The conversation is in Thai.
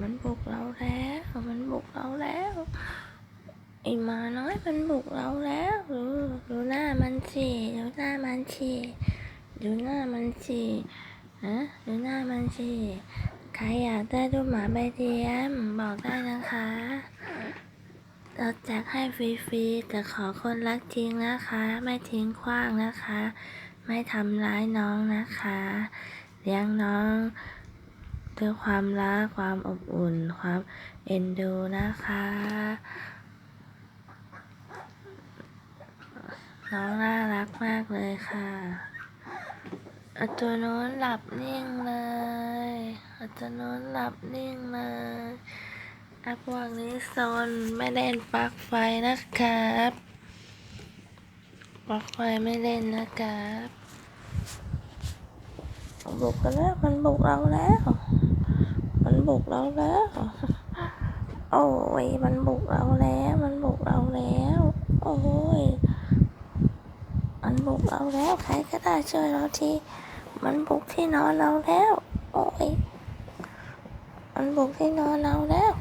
มันบุกเราแล้ว มันบุกเราแล้ว ไอ้หมาน้อยมันบุกเราแล้วดูดูหน้ามันสิดูหน้ามันสิดูหน้ามันสิฮะดูหน้ามันสิใครอยากได้รูปหมาใบเดียมบอกได้นะคะ เราแจกให้ฟรีๆแต่ขอคนรักจริงนะคะ ไม่ทิ้งขว้างนะคะ ไม่ทำร้ายน้องนะคะ เลี้ยงน้อง ด้วยความรักความอบอุ่น ความเอ็นดูนะคะ น้องน่ารักมากเลยค่ะอตัวโน้นหลับนิ่งเลยอตัวโน้นหลับนิ่งเลยอะพวกนี้ซนไม่เล่นปลั๊กไฟนะครับปลั๊กไฟไม่เล่นนะครับบุกกันแล้วมันบุกเราแล้ว บุกเราแล้ว โอ้ย มันบุกเราแล้ว มันบุกเราแล้ว โอ้ย มันบุกเราแล้ว ใครก็ได้ช่วยเราที มันบุกที่นอนเราแล้ว โอ้ย มันบุกที่นอนเราแล้ว